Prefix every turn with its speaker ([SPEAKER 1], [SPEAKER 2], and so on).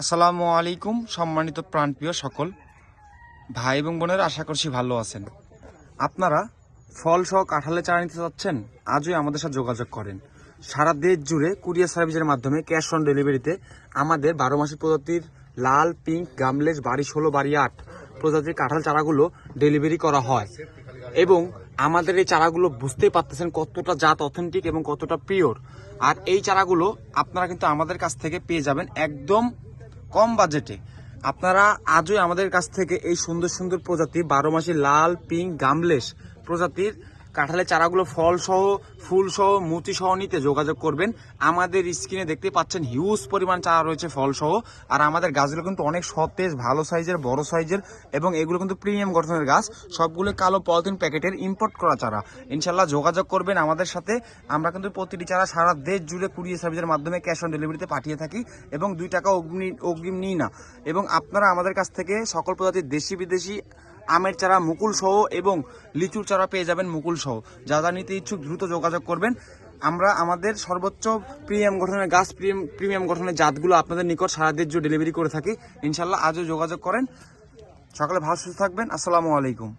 [SPEAKER 1] আসসালামু আলাইকুম, সম্মানিত প্রাণপ্রিয় সকল ভাই এবং বোনের, আশা করছি ভালো আছেন। আপনারা ফল সহ কাঁঠালে চারা নিতে চাচ্ছেন, আজই আমাদের সাথে যোগাযোগ করেন। সারা দেশ জুড়ে কুরিয়ার সার্ভিসের মাধ্যমে ক্যাশ অন ডেলিভারিতে আমাদের বারো মাসের প্রজাতির লাল, পিঙ্ক গামলেজ বাড়ি ষোলো, বাড়ি আট প্রজাতির কাঁঠাল চারাগুলো ডেলিভারি করা হয়। এবং আমাদের এই চারাগুলো বুঝতেই পারতেছেন কতটা জাত অথেন্টিক এবং কতটা পিওর আর এই চারাগুলো আপনারা কিন্তু আমাদের কাছ থেকে পেয়ে যাবেন একদম কম বাজেটে। আপনারা আজই আমাদের কাছ থেকে এই সুন্দর সুন্দর প্রজাতি, বারো মাসি লাল, পিঙ্ক, গামলেশ প্রজাতির কাঁঠালের চারাগুলো ফল সহ, ফুল সহ নিতে যোগাযোগ করবেন। আমাদের স্ক্রিনে দেখতে পাচ্ছেন হিউজ পরিমাণ চারা রয়েছে ফল সহ। আর আমাদের গাছগুলো কিন্তু অনেক সতেজ, ভালো সাইজের বড় সাইজের এবং এগুলো কিন্তু প্রিমিয়াম গঠনের গাছ। সবগুলো কালো পলিথিন প্যাকেটের ইম্পোর্ট করা চারা। ইনশাল্লাহ যোগাযোগ করবেন আমাদের সাথে। আমরা কিন্তু প্রতিটি চারা সারা দেশ জুড়ে কুরিয়ার সার্ভিসের মাধ্যমে ক্যাশ অন ডেলিভারিতে পাঠিয়ে থাকি এবং দুই টাকা অগ্নি, অগ্রিম নিই না। এবং আপনারা আমাদের কাছ থেকে সকল প্রজাতির দেশি বিদেশি আমের চারা, মুকুল সহ এবং লিচুর চারা পেয়ে যাবেন মুকুল সহ। যা যা নিতে ইচ্ছুক দ্রুত যোগাযোগ করবেন। আমরা আমাদের সর্বোচ্চ প্রিমিয়াম গঠনের গাছ প্রিমিয়াম গঠনের জাতগুলো আপনাদের নিকট সারা দেশ ডেলিভারি করে থাকি। ইনশাল্লাহ আজও যোগাযোগ করেন। সকালে ভালো সুস্থ থাকবেন। আসসালামু আলাইকুম।